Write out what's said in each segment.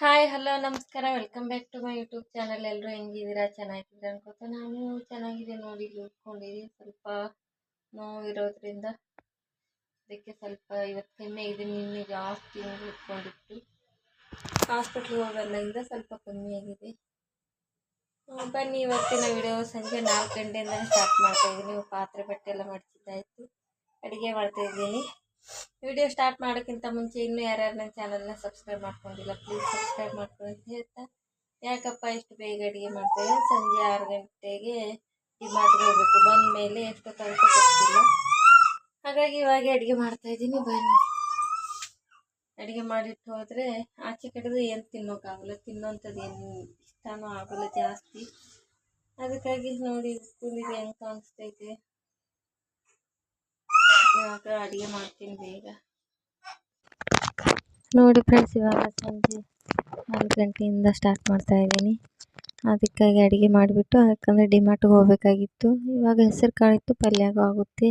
Hi hello ನಮಸ್ಕಾರ. Welcome back to my YouTube channel ಎಲ್ಲರೂ ಹೆಂಗಿದ್ದೀರಾ? ಚೆನ್ನಾಗಿದ್ದೀರಾ ಅನ್ಕೋತ ನಾನು ಚೆನ್ನಾಗಿದೆ ನೋಡಿ ಉಳ್ಕೊಂಡಿದ್ದೀನಿ ಸ್ವಲ್ಪ ನೋವು ಇರೋದ್ರಿಂದ ಅದಕ್ಕೆ ಸ್ವಲ್ಪ ಇವತ್ತು ಕಮ್ಮಿ ಆಗಿದೆ ನಿನ್ನೆ ಜಾಸ್ತಿ ಉಳ್ಕೊಂಡಿತ್ತು ಹಾಸ್ಪಿಟ್ಲಿಗೆ ಹೋಗೋದ್ರಿಂದ ಸ್ವಲ್ಪ ಕಮ್ಮಿ ಆಗಿದೆ. ಬನ್ನಿ, ಇವತ್ತಿನ ವಿಡಿಯೋ ಸಂಜೆ ನಾಲ್ಕು ಗಂಟೆಯಿಂದ ಸ್ಟಾರ್ಟ್ ಮಾಡ್ತಾ ಇದ್ದೀನಿ. ಪಾತ್ರೆ ಬಟ್ಟೆ ಎಲ್ಲ ಮಡ್ಚಿದ್ದಾಯಿತು. ಅಡುಗೆ ಮಾಡ್ತಾ ಇದ್ದೀನಿ. ವಿಡಿಯೋ ಸ್ಟಾರ್ಟ್ ಮಾಡೋಕ್ಕಿಂತ ಮುಂಚೆ ಇನ್ನೂ ಯಾರ್ಯಾರು ನನ್ನ ಚಾನಲ್ನ ಸಬ್ಸ್ಕ್ರೈಬ್ ಮಾಡ್ಕೊಂಡಿಲ್ಲ ಪ್ಲೀಸ್ ಸಬ್ಸ್ಕ್ರೈಬ್ ಮಾಡ್ಕೊಂಡು ಅಂತ ಹೇಳ್ತಾ, ಯಾಕಪ್ಪ ಇಷ್ಟು ಬೇಗ ಅಡುಗೆ ಮಾಡ್ತೇವೆ ಸಂಜೆ ಆರು ಗಂಟೆಗೆ ಈ ಹೋಗ್ಬೇಕು ಬಂದ ಮೇಲೆ ಎಷ್ಟೊತ್ತಾಗುತ್ತೋ ಗೊತ್ತಿಲ್ಲ. ಹಾಗಾಗಿ ಇವಾಗೆ ಅಡುಗೆ ಮಾಡ್ತಾಯಿದ್ದೀನಿ ಬನ್ನಿ. ಅಡುಗೆ ಮಾಡಿಟ್ಟು ಹೋದರೆ ಆಚೆ ಕಡೆದು ಏನು ತಿನ್ನೋಕ್ಕಾಗಲ್ಲ. ತಿನ್ನೋಂಥದ್ದು ಏನು ಇಷ್ಟನೂ ಆಗೋಲ್ಲ ಜಾಸ್ತಿ. ಅದಕ್ಕಾಗಿ ನೋಡಿ ಸ್ಕೂಲಿಗೆ ಹೆಂಗೆ ಕಾಣಿಸ್ತೈತೆ. ಇವಾಗ ಅಡುಗೆ ಮಾಡ್ತೀನಿ ಬೇಗ. ನೋಡಿ ಫ್ರೆಂಡ್ಸ್ ಇವಾಗ ಸಂಜೆ ನಾಲ್ಕು ಗಂಟೆಯಿಂದ ಸ್ಟಾರ್ಟ್ ಮಾಡ್ತಾ ಇದ್ದೀನಿ. ಅದಕ್ಕಾಗಿ ಅಡುಗೆ ಮಾಡಿಬಿಟ್ಟು, ಯಾಕಂದರೆ ಡಿಮಾರ್ಟ್ಗೆ ಹೋಗಬೇಕಾಗಿತ್ತು. ಇವಾಗ ಹೆಸರು ಕಾಳಿತ್ತು, ಪಲ್ಯಗೂ ಆಗುತ್ತೆ,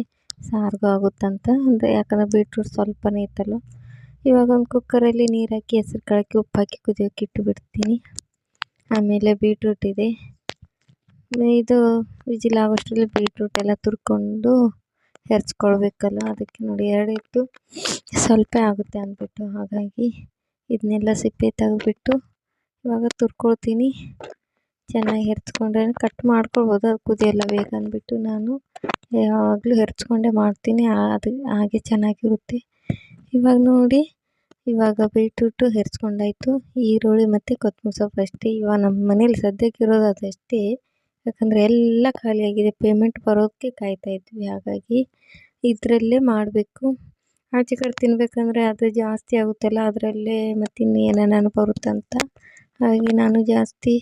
ಸಾರಿಗೂ ಆಗುತ್ತಂತ ಅಂದರೆ ಯಾಕಂದರೆ ಬೀಟ್ರೂಟ್ ಸ್ವಲ್ಪನೇ ಇತ್ತಲ್ಲ ಇವಾಗ ಒಂದು ಕುಕ್ಕರಲ್ಲಿ ನೀರು ಹಾಕಿ, ಹೆಸರು ಕಾಳಕ್ಕೆ ಉಪ್ಪು ಹಾಕಿ ಕುದಿಯೋಕೆ ಇಟ್ಟು ಬಿಡ್ತೀನಿ. ಆಮೇಲೆ ಬೀಟ್ರೂಟ್ ಇದೆ. ಇದು ವಿಜಿಲ್ ಆಗೋಷ್ಟರಲ್ಲಿ ಬೀಟ್ರೂಟ್ ಎಲ್ಲ ತುರ್ಕೊಂಡು ಹೆರ್ಚ್ಕೊಳ್ಬೇಕಲ್ಲ, ಅದಕ್ಕೆ ನೋಡಿ ಎರಡು ಇಟ್ಟು ಸ್ವಲ್ಪ ಆಗುತ್ತೆ ಅಂದ್ಬಿಟ್ಟು. ಹಾಗಾಗಿ ಇದನ್ನೆಲ್ಲ ಸಿಪ್ಪೆ ತೆಗೆದ್ಬಿಟ್ಟು ಇವಾಗ ತುರ್ಕೊಳ್ತೀನಿ. ಚೆನ್ನಾಗಿ ಹೆರ್ಚ್ಕೊಂಡ್ರೆ ಕಟ್ ಮಾಡ್ಕೊಳ್ಬೋದು, ಅದು ಕುದಿಯಲ್ಲ ಬೇಗ ನಾನು ಯಾವಾಗಲೂ ಹೆರ್ಚ್ಕೊಂಡೇ ಮಾಡ್ತೀನಿ ಅದು ಹಾಗೆ ಚೆನ್ನಾಗಿರುತ್ತೆ. ಇವಾಗ ನೋಡಿ, ಇವಾಗ ಬೀಟ್ರೂಟು ಹೆರ್ಚ್ಕೊಂಡಾಯ್ತು. ಈರುಳ್ಳಿ ಮತ್ತು ಕೊತ್ತಂಬರಿ ಸೊಪ್ಪು ಅಷ್ಟೇ. ಇವಾಗ ನಮ್ಮ ಮನೇಲಿ ಸದ್ಯಕ್ಕೆ ಇರೋದು ಅದಷ್ಟೇ. ಯಾಕಂದರೆ ಎಲ್ಲ ಖಾಲಿಯಾಗಿದೆ. ಪೇಮೆಂಟ್ ಬರೋದಕ್ಕೆ ಕಾಯ್ತಾ ಇದ್ವಿ. ಹಾಗಾಗಿ ಇದರಲ್ಲೇ ಮಾಡಬೇಕು. ಆಚೆ ಕಡೆ ತಿನ್ನಬೇಕಂದ್ರೆ ಅದು ಜಾಸ್ತಿ ಆಗುತ್ತಲ್ಲ, ಅದರಲ್ಲೇ ಮತ್ತು ಇನ್ನೇನೇನೇನೋ ಬರುತ್ತಂತ ಹಾಗೆ ನಾನು ಜಾಸ್ತಿ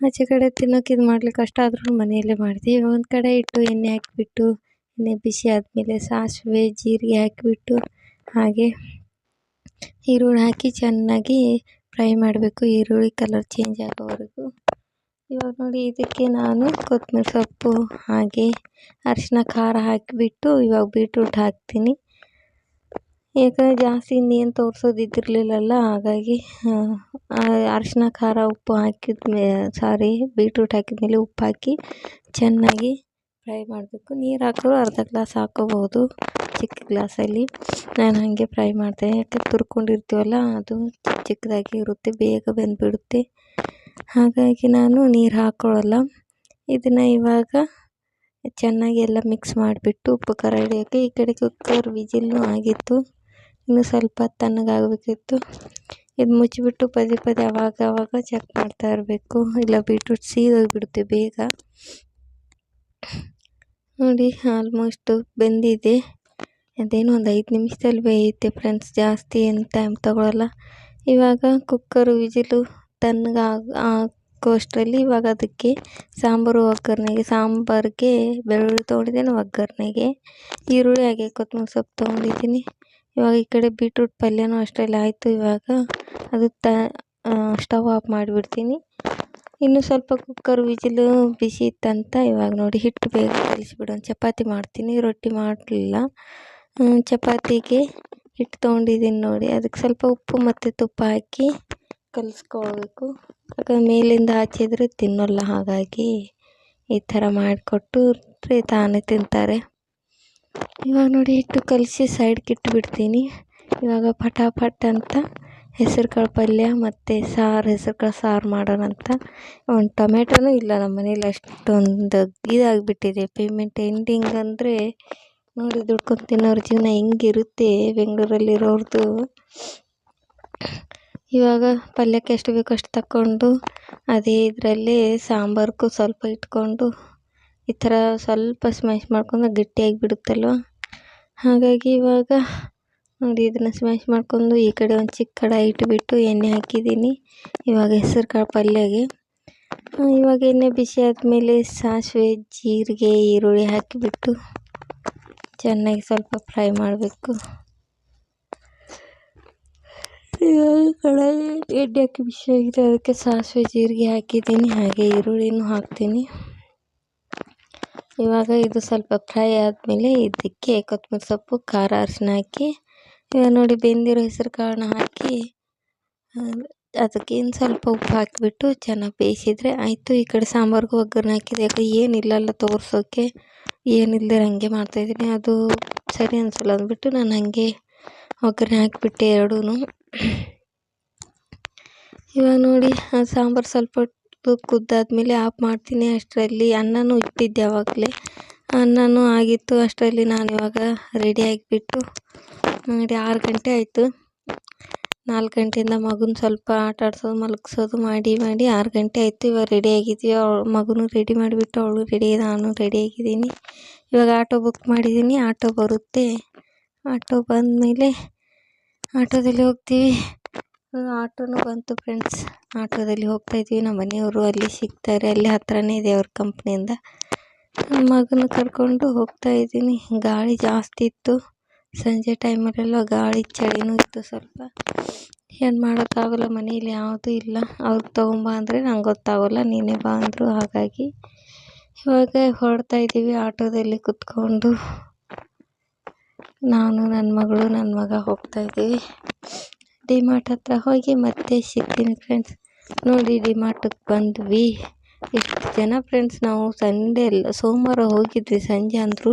ಆಚೆ ಕಡೆ ತಿನ್ನೋಕೆ ಇದು ಮಾಡ್ಲಿಕ್ಕೆ ಕಷ್ಟ ಆದರೂ ಮನೆಯಲ್ಲೇ ಮಾಡಿದೆ ಒಂದು ಕಡೆ ಇಟ್ಟು ಎಣ್ಣೆ ಹಾಕಿಬಿಟ್ಟು, ಎಣ್ಣೆ ಬಿಸಿ ಆದಮೇಲೆ ಸಾಸಿವೆ, ಜೀರಿಗೆ ಹಾಕಿಬಿಟ್ಟು, ಹಾಗೆ ಈರುಳ್ಳಿ ಹಾಕಿ ಚೆನ್ನಾಗಿ ಫ್ರೈ ಮಾಡಬೇಕು. ಈರುಳ್ಳಿ ಕಲರ್ ಚೇಂಜ್ ಆಗೋವರೆಗೂ. ಇವಾಗ ನೋಡಿ ಇದಕ್ಕೆ ನಾನು ಕೊತ್ತಂಬರಿ ಸೊಪ್ಪು ಹಾಗೆ ಅರಿಶಿನ ಖಾರ ಹಾಕಿಬಿಟ್ಟು ಇವಾಗ ಬೀಟ್ರೂಟ್ ಹಾಕ್ತೀನಿ. ಯಾಕಂದರೆ ಜಾಸ್ತಿ ಇನ್ನೇನು ತೋರಿಸೋದು ಇದ್ದಿರಲಿಲ್ಲಲ್ಲ ಹಾಗಾಗಿ ಅರಿಶಿನ ಖಾರ ಉಪ್ಪು ಹಾಕಿದ ಮೇ, ಸಾರಿ, ಬೀಟ್ರೂಟ್ ಹಾಕಿದ್ಮೇಲೆ ಉಪ್ಪು ಹಾಕಿ ಚೆನ್ನಾಗಿ ಫ್ರೈ ಮಾಡಬೇಕು. ನೀರು ಹಾಕೋರು ಅರ್ಧ ಗ್ಲಾಸ್ ಹಾಕೋಬಹುದು, ಚಿಕ್ಕ ಗ್ಲಾಸಲ್ಲಿ. ನಾನು ಹಾಗೆ ಫ್ರೈ ಮಾಡ್ತೇನೆ. ಯಾಕೆ ತುರ್ಕೊಂಡಿರ್ತೀವಲ್ಲ, ಅದು ಚಿಕ್ಕ ಚಿಕ್ಕದಾಗಿ ಇರುತ್ತೆ, ಬೇಗ ಬೆಂದುಬಿಡುತ್ತೆ. ಹಾಗಾಗಿ ನಾನು ನೀರು ಹಾಕ್ಕೊಳ್ಳಲ್ಲ ಇದನ್ನು ಇವಾಗ ಚೆನ್ನಾಗಿ ಎಲ್ಲ ಮಿಕ್ಸ್ ಮಾಡಿಬಿಟ್ಟು ಉಪ್ಪು ಖಾರ ಹಿಡಿಯೋಕ್ಕೆ ಈ ಕಡೆ ಕುಕ್ಕರ್ ವಿಜಿಲ್ನೂ ಆಗಿತ್ತು. ಇನ್ನು ಸ್ವಲ್ಪ ತಣ್ಣಗಾಗಬೇಕಿತ್ತು. ಇದು ಮುಚ್ಚಿಬಿಟ್ಟು ಪದೇ ಪದೇ ಅವಾಗ ಅವಾಗ ಚೆಕ್ ಮಾಡ್ತಾ ಇರಬೇಕು. ಇಲ್ಲ ಬೀಟ್ರೂಟ್ ಸೀದೋಗಿಬಿಡುತ್ತೆ ಬೇಗ. ನೋಡಿ ಆಲ್ಮೋಸ್ಟು ಬೆಂದಿದೆ. ಅದೇನೋ ಒಂದು ಐದು ನಿಮಿಷದಲ್ಲಿ ಬೇಯುತ್ತೆ ಫ್ರೆಂಡ್ಸ್ ಜಾಸ್ತಿ ಏನು ಟೈಮ್ ತಗೊಳ್ಳಲ್ಲ ಇವಾಗ ಕುಕ್ಕರು ವಿಜಿಲು ತಣ್ಣಗಾಗ ಹಾಕೋಷ್ಟರಲ್ಲಿ ಇವಾಗ ಅದಕ್ಕೆ ಸಾಂಬಾರು ಒಗ್ಗರಣೆಗೆ, ಸಾಂಬಾರಿಗೆ ಬೆಳ್ಳುಳ್ಳಿ ತೊಗೊಂಡಿದ್ದೀನಿ, ಒಗ್ಗರಣೆಗೆ ಈರುಳ್ಳಿ, ಹಾಗೆ ಕೊತ್ತಂಬರಿ ಸೊಪ್ಪು ತೊಗೊಂಡಿದ್ದೀನಿ. ಇವಾಗ ಈ ಕಡೆ ಬೀಟ್ರೂಟ್ ಪಲ್ಯನೂ ಅಷ್ಟರಲ್ಲಿ ಆಯಿತು ಇವಾಗ ಅದು ತ ಸ್ಟವ್ ಆಫ್ ಮಾಡಿಬಿಡ್ತೀನಿ. ಇನ್ನು ಸ್ವಲ್ಪ ಕುಕ್ಕರ್ ವಿಜಿಲು ಬಿಸಿ ಇತ್ತಂತ ಇವಾಗ ನೋಡಿ ಹಿಟ್ಟು ಬೇಗ ಕಲಿಸ್ಬಿಡೋಣ ಚಪಾತಿ ಮಾಡ್ತೀನಿ, ರೊಟ್ಟಿ ಮಾಡಲಿಲ್ಲ. ಚಪಾತಿಗೆ ಹಿಟ್ಟು ತೊಗೊಂಡಿದ್ದೀನಿ ನೋಡಿ, ಅದಕ್ಕೆ ಸ್ವಲ್ಪ ಉಪ್ಪು ಮತ್ತು ತುಪ್ಪ ಹಾಕಿ ಕಲಿಸ್ಕೊಳ್ಬೇಕು. ಯಾಕಂದ್ರೆ ಮೇಲಿಂದ ಹಚ್ಚಿದರೆ ತಿನ್ನೋಲ್ಲ, ಹಾಗಾಗಿ ಈ ಥರ ಮಾಡಿಕೊಟ್ಟು ತಾನೇ ತಿಂತಾರೆ. ಇವಾಗ ನೋಡಿ, ಹಿಟ್ಟು ಕಲಸಿ ಸೈಡ್ಗೆ ಇಟ್ಬಿಡ್ತೀನಿ. ಇವಾಗ ಪಟಾಪಟ್ ಅಂತ ಹೆಸರು ಕಾಳು ಪಲ್ಯ ಮತ್ತು ಸಾರು ಹೆಸರು ಕಾಳು ಸಾರು ಮಾಡೋಣ ಅಂತ. ಒಂದು ಟೊಮೆಟೊನೂ ಇಲ್ಲ ನಮ್ಮ ಮನೇಲಿ, ಅಷ್ಟೊಂದು ಇದಾಗಿಬಿಟ್ಟಿದೆ. ಪೇಮೆಂಟ್ ಎಂಡಿಂಗ್ ಅಂದರೆ ನೋಡಿ, ದುಡ್ಕೊಂಡು ತಿನ್ನೋರ ಜೀವನ ಹೆಂಗಿರುತ್ತೆ. ಬೆಂಗಳೂರಲ್ಲಿರೋರ್ದು. ಇವಾಗ ಪಲ್ಯಕ್ಕೆ ಎಷ್ಟು ಬೇಕೋ ಅಷ್ಟು ತಗೊಂಡು ಅದೇ ಇದರಲ್ಲಿ ಸಾಂಬಾರ್ಗೂ ಸ್ವಲ್ಪ ಇಟ್ಕೊಂಡು, ಈ ಥರ ಸ್ವಲ್ಪ ಸ್ಮ್ಯಾಶ್ ಮಾಡ್ಕೊಂಡು ಗಟ್ಟಿಯಾಗಿ ಬಿಡುತ್ತಲ್ವ? ಹಾಗಾಗಿ ಇವಾಗ ನೋಡಿ ಇದನ್ನು ಸ್ಮ್ಯಾಶ್ ಮಾಡ್ಕೊಂಡು ಈ ಕಡೆ ಒಂದು ಚಿಕ್ಕ ಕಡಾಯಿ ಇಟ್ಬಿಟ್ಟು ಎಣ್ಣೆ ಹಾಕಿದ್ದೀನಿ. ಇವಾಗ ಹೆಸರು ಕಾಳು ಪಲ್ಯಗೆ ಇವಾಗ ಎಣ್ಣೆ ಬಿಸಿ ಆದಮೇಲೆ ಸಾಸಿವೆ, ಜೀರಿಗೆ, ಈರುಳ್ಳಿ ಹಾಕಿಬಿಟ್ಟು ಚೆನ್ನಾಗಿ ಸ್ವಲ್ಪ ಫ್ರೈ ಮಾಡಬೇಕು. ಕಡಾಯಿ ಎಣ್ಣೆ ಹಾಕಿ ಬಿಸಿ ಆಗಿದೆ. ಅದಕ್ಕೆ ಸಾಸಿವೆ ಜೀರಿಗೆ ಹಾಕಿದ್ದೀನಿ, ಹಾಗೆ ಈರುಳ್ಳಿನೂ ಹಾಕ್ತೀನಿ. ಇವಾಗ ಇದು ಸ್ವಲ್ಪ ಫ್ರೈ ಆದಮೇಲೆ ಇದಕ್ಕೆ ಕೊತ್ತಂಬರಿ ಸೊಪ್ಪು, ಖಾರ ಅರಿಶಿನ ಹಾಕಿ, ಇವಾಗ ನೋಡಿ ಬೆಂದಿರೋ ಹೆಸರು ಕಾಳನ್ನ ಹಾಕಿ ಅದಕ್ಕೆ ಇನ್ನು ಸ್ವಲ್ಪ ಉಪ್ಪು ಹಾಕಿಬಿಟ್ಟು ಚೆನ್ನಾಗಿ ಬೇಯಿಸಿದರೆ ಆಯಿತು. ಈ ಕಡೆ ಸಾಂಬಾರಿಗೂ ಒಗ್ಗರಣೆ ಹಾಕಿದೆ. ಯಾಕೆ ಏನಿಲ್ಲಲ್ಲ ತೋರಿಸೋಕ್ಕೆ ಏನಿಲ್ಲದೆ ಹಾಗೆ ಮಾಡ್ತಾಯಿದ್ದೀನಿ ಅದು ಸರಿ ಅನಿಸಲ್ಲ ಅಂದ್ಬಿಟ್ಟು ನಾನು ಹಾಗೆ ಒಗ್ಗರಣೆ ಹಾಕಿಬಿಟ್ಟೆ ಎರಡೂ ಇವಾಗ ನೋಡಿ, ಆ ಸಾಂಬಾರು ಸ್ವಲ್ಪ ಹೊತ್ತು ಕುದ್ದಾದ್ಮೇಲೆ ಆಫ್ ಮಾಡ್ತೀನಿ ಅಷ್ಟರಲ್ಲಿ. ಅನ್ನನೂ ಇಟ್ಟಿದ್ದೆ ಆವಾಗಲೇ ಅನ್ನನೂ ಆಗಿತ್ತು ಅಷ್ಟರಲ್ಲಿ ನಾನು ಇವಾಗ ರೆಡಿ ಆಗಿಬಿಟ್ಟು ನೋಡಿ ಆರು ಗಂಟೆ ಆಯಿತು. ನಾಲ್ಕು ಗಂಟೆಯಿಂದ ಮಗುನ ಸ್ವಲ್ಪ ಆಟ ಆಡ್ಸೋದು, ಮಲಗಿಸೋದು ಮಾಡಿ ಮಾಡಿ ಆರು ಗಂಟೆ ಆಯಿತು. ಇವಾಗ ರೆಡಿ ಆಗಿದ್ದೀವಿ. ಅವಳು, ಮಗುನೂ ರೆಡಿ ಮಾಡಿಬಿಟ್ಟು ಅವಳು ರೆಡಿ ನಾನು ರೆಡಿ ಆಗಿದ್ದೀನಿ. ಇವಾಗ ಆಟೋ ಬುಕ್ ಮಾಡಿದ್ದೀನಿ. ಆಟೋ ಬರುತ್ತೆ. ಆಟೋ ಬಂದಮೇಲೆ ಆಟೋದಲ್ಲಿ ಹೋಗ್ತೀವಿ. ಆಟೋನೂ ಬಂತು ಫ್ರೆಂಡ್ಸ್ ಆಟೋದಲ್ಲಿ ಹೋಗ್ತಾಯಿದ್ವಿ ನಮ್ಮ ಮನೆಯವರು ಅಲ್ಲಿ ಸಿಗ್ತಾರೆ. ಅಲ್ಲಿ ಹತ್ರನೇ ಇದೆ ಅವ್ರ ಕಂಪ್ನಿಯಿಂದ ಮಗನ ಕರ್ಕೊಂಡು ಹೋಗ್ತಾ ಇದ್ದೀನಿ. ಗಾಳಿ ಜಾಸ್ತಿ ಇತ್ತು. ಸಂಜೆ ಟೈಮಲ್ಲೆಲ್ಲ ಗಾಳಿ ಚಳಿನೂ ಇತ್ತು ಸ್ವಲ್ಪ. ಏನು ಮಾಡೋಕ್ಕಾಗಲ್ಲ, ಮನೆಯಲ್ಲಿ ಯಾವುದೂ ಇಲ್ಲ. ಅವ್ರು ತೊಗೊಂಬ ಅಂದರೆ ನಂಗೆ ಗೊತ್ತಾಗೋಲ್ಲ. ನೀನೇ ಬಾ ಅಂದರು ಹಾಗಾಗಿ ಇವಾಗ ಹೊರಡ್ತಾ ಇದ್ದೀವಿ ಆಟೋದಲ್ಲಿ ಕುತ್ಕೊಂಡು. ನಾನು ನನ್ನ ಮಗಳು ನನ್ನ ಮಗ ಹೋಗ್ತಾ ಇದ್ದೀವಿ ಡಿಮಾರ್ಟ್ ಹತ್ರ ಹೋಗಿ ಮತ್ತೆ ಸಿಗ್ತೀನಿ ಫ್ರೆಂಡ್ಸ್ ನೋಡಿ ಡಿಮಾರ್ಟಿಗೆ ಬಂದ್ವಿ. ಎಷ್ಟು ಜನ ಫ್ರೆಂಡ್ಸ್ ನಾವು ಸಂಡೇ ಸೋಮವಾರ ಹೋಗಿದ್ವಿ ಸಂಜೆ ಅಂದ್ರೂ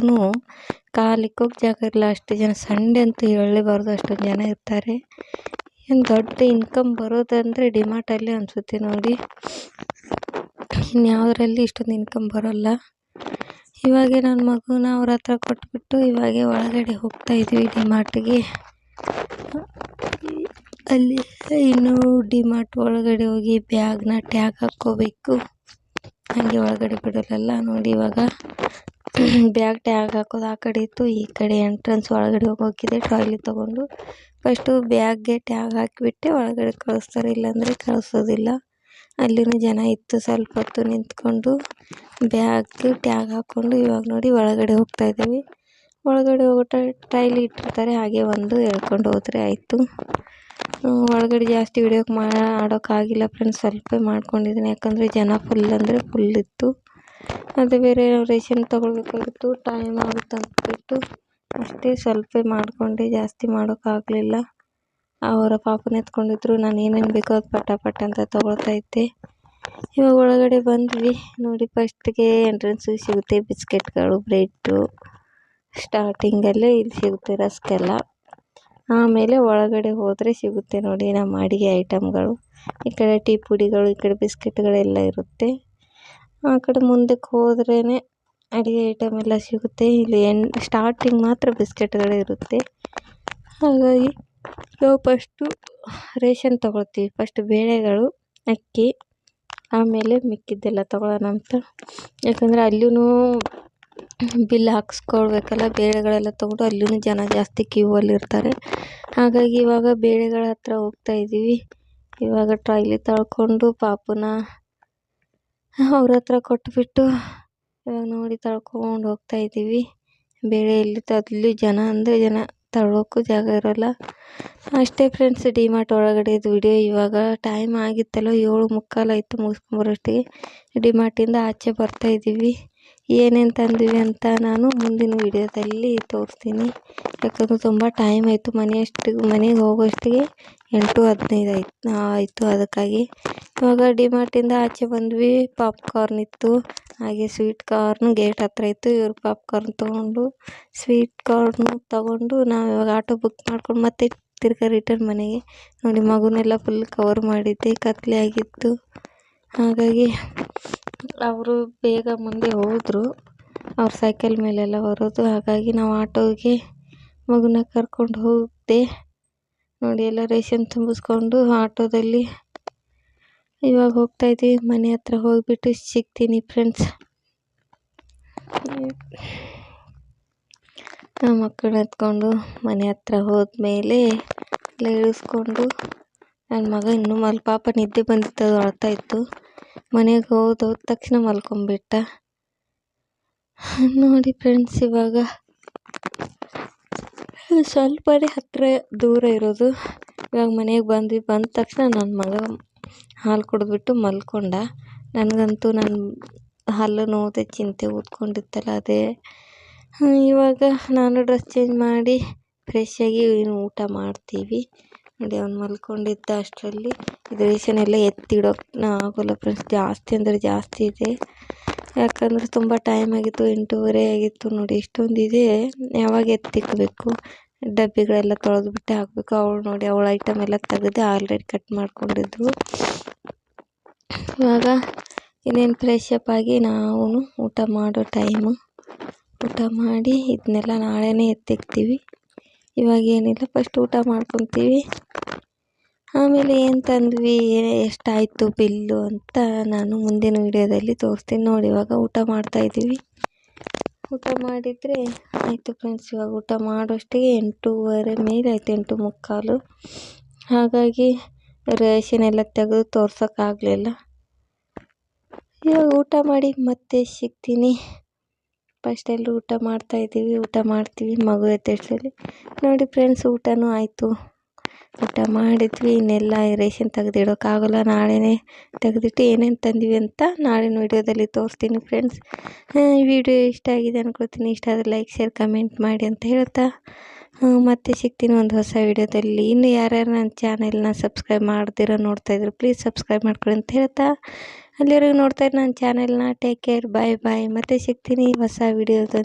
ಕಾಲಿಕ್ಕೋಗಿ ಜಾಗ ಇರಲ್ಲ ಅಷ್ಟು ಜನ, ಸಂಡೇ ಅಂತೂ ಹೇಳಲೇಬಾರ್ದು ಅಷ್ಟೊಂದು ಜನ ಇರ್ತಾರೆ. ಏನು ದೊಡ್ಡ ಇನ್ಕಮ್ ಬರೋದಂದರೆ ಡಿಮಾರ್ಟಲ್ಲೇ ಅನಿಸುತ್ತೆ ನೋಡಿ. ಇನ್ಯಾವುದರಲ್ಲಿ ಇಷ್ಟೊಂದು ಇನ್ಕಮ್ ಬರೋಲ್ಲ. ಇವಾಗೆ ನನ್ನ ಮಗುನ ಅವ್ರ ಹತ್ರ ಕೊಟ್ಬಿಟ್ಟು ಇವಾಗೆ ಒಳಗಡೆ ಹೋಗ್ತಾ ಇದ್ವಿ ಡಿಮಾರ್ಟಿಗೆ. ಅಲ್ಲಿ ಇನ್ನು ಡಿಮಾರ್ಟ್ ಒಳಗಡೆ ಹೋಗಿ ಬ್ಯಾಗ್ನ ಟ್ಯಾಗ್ ಹಾಕ್ಕೋಬೇಕು. ಹಾಗೆ ಒಳಗಡೆ ಬಿಡೋಲ್ಲ ನೋಡಿ ಇವಾಗ. ಬ್ಯಾಗ್ ಟ್ಯಾಗ್ ಹಾಕೋದು ಆ ಕಡೆ ಇತ್ತು, ಈ ಕಡೆ ಎಂಟ್ರೆನ್ಸ್ ಒಳಗಡೆ ಹೋಗೋಕ್ಕಿದೆ ಟ್ರಾಲಿ ತೊಗೊಂಡು. ಫಸ್ಟು ಬ್ಯಾಗ್ಗೆ ಟ್ಯಾಗ್ ಹಾಕಿಬಿಟ್ಟೆ, ಒಳಗಡೆ ಕಳಿಸ್ತಾರೆ, ಇಲ್ಲಾಂದರೆ ಕಳಿಸೋದಿಲ್ಲ. ಅಲ್ಲಿನೂ ಜನ ಇತ್ತು ಸ್ವಲ್ಪ ಹೊತ್ತು ನಿಂತ್ಕೊಂಡು ಬ್ಯಾಗ್, ಟ್ಯಾಗ್ ಹಾಕ್ಕೊಂಡು ಇವಾಗ ನೋಡಿ ಒಳಗಡೆ ಹೋಗ್ತಾ ಇದ್ದೀವಿ. ಒಳಗಡೆ ಹೋಗ್ಬಿಟ್ಟು ಟ್ರೈಲ್ ಇಟ್ಟಿರ್ತಾರೆ, ಹಾಗೆ ಒಂದು ಎಳ್ಕೊಂಡು ಹೋದರೆ ಆಯಿತು. ಒಳಗಡೆ ಜಾಸ್ತಿ ವಿಡಿಯೋ ಮಾಡೋಕ್ಕಾಗಿಲ್ಲ ಫ್ರೆಂಡ್ಸ್ ಸ್ವಲ್ಪ ಮಾಡ್ಕೊಂಡಿದ್ದೀನಿ. ಯಾಕಂದರೆ ಜನ ಫುಲ್ ಅಂದರೆ ಫುಲ್ ಇತ್ತು. ಅದು ಬೇರೆ ರೇಷನ್ ತೊಗೊಳ್ಬೇಕಾಗಿತ್ತು ಟೈಮ್ ಆಗುತ್ತೆ ಅಂದ್ಬಿಟ್ಟು ಅಷ್ಟೇ ಸ್ವಲ್ಪ ಮಾಡಿಕೊಂಡೆ, ಜಾಸ್ತಿ ಮಾಡೋಕ್ಕಾಗಲಿಲ್ಲ ಅವರ ಪಾಪನ ಎತ್ಕೊಂಡಿದ್ರು. ನಾನು ಏನೇನು ಬೇಕೋ ಅದು ಪಟ ಪಟ ಅಂತ ತೊಗೊಳ್ತಾ ಇದ್ದೆ. ಇವಾಗ ಒಳಗಡೆ ಬಂದ್ವಿ. ನೋಡಿ ಫಸ್ಟ್ಗೆ ಎಂಟ್ರೆನ್ಸಿಗೆ ಸಿಗುತ್ತೆ ಬಿಸ್ಕೆಟ್ಗಳು, ಬ್ರೆಡ್ಡು ಸ್ಟಾರ್ಟಿಂಗಲ್ಲೇ ಇಲ್ಲಿ ಸಿಗುತ್ತೆ ರಸ್ಕೆಲ್ಲ. ಆಮೇಲೆ ಒಳಗಡೆ ಹೋದರೆ ಸಿಗುತ್ತೆ ನೋಡಿ ನಮ್ಮ ಅಡುಗೆ ಐಟಮ್ಗಳು ಈ ಕಡೆ ಟೀ ಪುಡಿಗಳು, ಈ ಕಡೆ ಬಿಸ್ಕೆಟ್ಗಳೆಲ್ಲ ಇರುತ್ತೆ. ಆ ಕಡೆ ಮುಂದಕ್ಕೆ ಹೋದ್ರೇ ಅಡುಗೆ ಐಟಮ್ ಎಲ್ಲ ಸಿಗುತ್ತೆ. ಇಲ್ಲಿ ಸ್ಟಾರ್ಟಿಂಗ್ ಮಾತ್ರ ಬಿಸ್ಕೆಟ್ಗಳೇ ಇರುತ್ತೆ. ಹಾಗಾಗಿ ನಾವು ಪಸ್ಟು ರೇಷನ್ ತೊಗೊಳ್ತೀವಿ. ಫಸ್ಟ್ ಬೇಳೆಗಳು, ಅಕ್ಕಿ, ಆಮೇಲೆ ಮಿಕ್ಕಿದ್ದೆಲ್ಲ ತೊಗೊಳ್ಳೋಣ ಅಂತ ಯಾಕಂದರೆ ಅಲ್ಲಿಯೂ ಬಿಲ್ ಹಾಕಿಸ್ಕೊಳ್ಬೇಕಲ್ಲ, ಬೇಳೆಗಳೆಲ್ಲ ತೊಗೊಂಡು ಅಲ್ಲಿಯೂ ಜನ ಜಾಸ್ತಿ ಕ್ಯೂ ಇರ್ತಾರೆ ಹಾಗಾಗಿ ಇವಾಗ ಬೇಳೆಗಳ ಹತ್ರ ಹೋಗ್ತಾ ಇದ್ದೀವಿ. ಇವಾಗ ಟ್ರಾಯ್ಲಿ ತಳ್ಕೊಂಡು ಪಾಪುನ ಅವ್ರ ಹತ್ರ ಕೊಟ್ಬಿಟ್ಟು ಇವಾಗ ನೋಡಿ ತಳ್ಕೊಂಡು ಹೋಗ್ತಾ ಇದ್ದೀವಿ. ಬೇಳೆ ಎಲ್ಲಿ ಅಲ್ಲಿ ಜನ ಅಂದರೆ ಜನ ತಳ್ಳೋಕ್ಕೂ ಜಾಗ ಇರೋಲ್ಲ. ಅಷ್ಟೇ ಫ್ರೆಂಡ್ಸ್ ಡಿಮಾರ್ಟ್ ಒಳಗಡೆದು ವಿಡಿಯೋ ಇವಾಗ ಟೈಮ್ ಆಗಿತ್ತಲ್ಲ ಏಳು ಮುಕ್ಕಾಲು ಆಯಿತು ಮುಗಿಸ್ಕೊಂಬರೋಷ್ಟಿಗೆ. ಡಿಮಾರ್ಟಿಂದ ಆಚೆ ಬರ್ತಾ ಇದ್ದೀವಿ. ಏನೇನು ತಂದ್ವಿ ಅಂತ ನಾನು ಮುಂದಿನ ವಿಡಿಯೋದಲ್ಲಿ ತೋರಿಸ್ತೀನಿ. ಯಾಕಂದರೆ ತುಂಬ ಟೈಮ್ ಆಯಿತು ಮನೆಯಷ್ಟಿಗೆ ಮನೆಗೆ ಹೋಗೋಷ್ಟಿಗೆ ಎಂಟು ಹದಿನೈದು ಆಯ್ತು, ಆಯಿತು ಅದಕ್ಕಾಗಿ. ಇವಾಗ ಡಿಮಾರ್ಟಿಂದ ಆಚೆ ಬಂದ್ವಿ. ಪಾಪ್ಕಾರ್ನ್ ಇತ್ತು. ಹಾಗೆ ಸ್ವೀಟ್ ಕಾರ್ನ್ ಗೇಟ್ ಹತ್ರ ಇತ್ತು. ಇವರು ಪಾಪ್ಕಾರ್ನ್ ತೊಗೊಂಡು ಸ್ವೀಟ್ ಕಾರ್ನ್ ತೊಗೊಂಡು ನಾವು ಇವಾಗ ಆಟೋ ಬುಕ್ ಮಾಡ್ಕೊಂಡು ಮತ್ತೆ ತಿರ್ಗಾ ರಿಟರ್ನ್ ಮನೆಗೆ. ನೋಡಿ ಮಗುನೆಲ್ಲ ಫುಲ್ ಕವರ್ ಮಾಡಿದ್ದೆ. ಕತ್ಲೆ ಆಗಿತ್ತು. ಹಾಗಾಗಿ ಅವರು ಬೇಗ ಮುಂದೆ ಹೋದರು. ಅವ್ರ ಸೈಕಲ್ ಮೇಲೆಲ್ಲ ಬರೋದು. ಹಾಗಾಗಿ ನಾವು ಆಟೋಗೆ ಮಗುನ ಕರ್ಕೊಂಡು ಹೋಗಿದ್ದೆ ನೋಡಿ ಎಲ್ಲ ರೇಷನ್ ತುಂಬಿಸ್ಕೊಂಡು ಆಟೋದಲ್ಲಿ ಇವಾಗ ಹೋಗ್ತಾ ಇದ್ದೀವಿ. ಮನೆ ಹತ್ರ ಹೋಗಿಬಿಟ್ಟು ಸಿಗ್ತೀನಿ ಫ್ರೆಂಡ್ಸ್ ನಮ್ಮ ಮಕ್ಕಳನ್ನ ಎತ್ಕೊಂಡು ಮನೆ ಹತ್ರ ಹೋದ್ಮೇಲೆ ಎಲ್ಲ ಇಳಿಸ್ಕೊಂಡು ನನ್ನ ಮಗ ಇನ್ನೂ ಮಲ್ ಪಾಪ ನಿದ್ದೆ ಬಂದಿತ್ತು, ಅದು ಅಳ್ತಾ ಇತ್ತು. ಮನೆಗೆ ಹೋದ ಹೋದ ತಕ್ಷಣ ಮಲ್ಕೊಂಬಿಟ್ಟ. ನೋಡಿ ಫ್ರೆಂಡ್ಸ್ ಇವಾಗ ಸ್ವಲ್ಪನೇ ಹತ್ತಿರ ದೂರ ಇರೋದು. ಇವಾಗ ಮನೆಗೆ ಬಂದ್ವಿ, ಬಂದ ತಕ್ಷಣ ನನ್ನ ಮಗ ಹಾಲು ಕುಡಿದ್ಬಿಟ್ಟು ಮಲ್ಕೊಂಡ. ನನಗಂತೂ ನನ್ನ ಹಲ್ಲು ನೋವುದೇ ಚಿಂತೆ ಊದ್ಕೊಂಡಿತ್ತಲ್ಲ ಅದೇ. ಇವಾಗ ನಾನು ಡ್ರೆಸ್ ಚೇಂಜ್ ಮಾಡಿ ಫ್ರೆಶ್ ಆಗಿ ಊಟ ಮಾಡ್ತೀವಿ. ನೋಡಿ, ಅವ್ನು ಮಲ್ಕೊಂಡಿದ್ದ ಅಷ್ಟರಲ್ಲಿ. ಇದು ರೇಷನ್ ಎಲ್ಲ ಎತ್ತಿಡೋಕೆ ಆಗೋಲ್ಲ ಫ್ರೆಂಡ್ಸ್ ಜಾಸ್ತಿ ಅಂದರೆ ಜಾಸ್ತಿ ಇದೆ. ಯಾಕಂದರೆ ತುಂಬ ಟೈಮ್ ಆಗಿತ್ತು, ಎಂಟೂವರೆ ಆಗಿತ್ತು ನೋಡಿ ಇಷ್ಟೊಂದು ಇದೆ ಯಾವಾಗ ಎತ್ತಿಕ್ಬೇಕು ಡಬ್ಬಿಗಳೆಲ್ಲ ತೊಳೆದ್ಬಿಟ್ಟೆ ಹಾಕಬೇಕು. ಅವಳು ನೋಡಿ ಅವಳ ಐಟಮ್ ಎಲ್ಲ ತೆಗೆದು ಆಲ್ರೆಡಿ ಕಟ್ ಮಾಡ್ಕೊಂಡಿದ್ರು. ಇವಾಗ ಇನ್ನೇನು ಫ್ರೆಶ್ ಅಪ್ ಆಗಿ ನಾವು ಊಟ ಮಾಡೋ ಟೈಮು ಊಟ ಮಾಡಿ ಇದನ್ನೆಲ್ಲ ನಾಳೆನೇ ಎತ್ತಿಕ್ತೀವಿ. ಇವಾಗ ಏನಿಲ್ಲ ಫಸ್ಟ್ ಊಟ ಮಾಡ್ಕೊತೀವಿ. ಆಮೇಲೆ ಏನು ತಂದ್ವಿ ಎಷ್ಟಾಯಿತು ಬಿಲ್ಲು ಅಂತ ನಾನು ಮುಂದಿನ ವೀಡಿಯೋದಲ್ಲಿ ತೋರಿಸ್ತೀನಿ. ನೋಡಿ ಇವಾಗ ಊಟ ಮಾಡ್ತಾಯಿದ್ದೀವಿ ಊಟ ಮಾಡಿದರೆ ಆಯಿತು ಫ್ರೆಂಡ್ಸ್ ಇವಾಗ ಊಟ ಮಾಡೋಷ್ಟಿಗೆ ಎಂಟೂವರೆ ಮೇಲೆ ಆಯಿತು ಎಂಟು ಮುಕ್ಕಾಲು. ಹಾಗಾಗಿ ರೇಷನ್ ಎಲ್ಲ ತೆಗೆದು ತೋರ್ಸೋಕ್ಕಾಗಲಿಲ್ಲ. ಇವಾಗ ಊಟ ಮಾಡಿ ಮತ್ತೆ ಸಿಗ್ತೀನಿ. ಫಸ್ಟ್ ಎಲ್ಲರೂ ಊಟ ಮಾಡ್ತಾಯಿದ್ದೀವಿ ಊಟ ಮಾಡ್ತೀವಿ ಮಗು ಎದ್ದೇಳ್ಸಲಿ ನೋಡಿ ಫ್ರೆಂಡ್ಸ್ ಊಟನೂ ಆಯಿತು. ಊಟ ಮಾಡಿದ್ವಿ, ಇನ್ನೆಲ್ಲ ರೇಷನ್ ತೆಗೆದಿಡೋಕ್ಕಾಗಲ್ಲ ನಾಳೆನೇ ತೆಗೆದಿಟ್ಟು ಏನೇನು ತಂದ್ವಿ ಅಂತ ನಾಳಿನ ವೀಡಿಯೋದಲ್ಲಿ ತೋರಿಸ್ತೀನಿ ಫ್ರೆಂಡ್ಸ್ ಈ ವಿಡಿಯೋ ಇಷ್ಟ ಆಗಿದೆ ಅಂದ್ಕೊಳ್ತೀನಿ ಇಷ್ಟ ಆದರೆ ಲೈಕ್ ಶೇರ್ ಕಮೆಂಟ್ ಮಾಡಿ ಅಂತ ಹೇಳ್ತಾ. ಮತ್ತೆ ಸಿಗ್ತೀನಿ ಒಂದು ಹೊಸ ವೀಡಿಯೋದಲ್ಲಿ. ಇನ್ನು ಯಾರ್ಯಾರು ನನ್ನ ಚಾನೆಲ್ನ ಸಬ್ಸ್ಕ್ರೈಬ್ ಮಾಡ್ದಿರೋ ನೋಡ್ತಾಯಿದ್ರು ಪ್ಲೀಸ್ ಸಬ್ಸ್ಕ್ರೈಬ್ ಮಾಡ್ಕೊಳ್ಳಿ ಅಂತ ಹೇಳ್ತಾ. ಅಲ್ಲಿವರೆಗೂ ನೋಡ್ತಾ ಇರಿ ನನ್ನ ಚಾನೆಲ್ನ ಟೇಕ್ ಕೇರ್ ಬಾಯ್ ಬಾಯ್ ಮತ್ತೆ ಸಿಗ್ತೀನಿ ಹೊಸ ವೀಡಿಯೋದಲ್ಲಿ.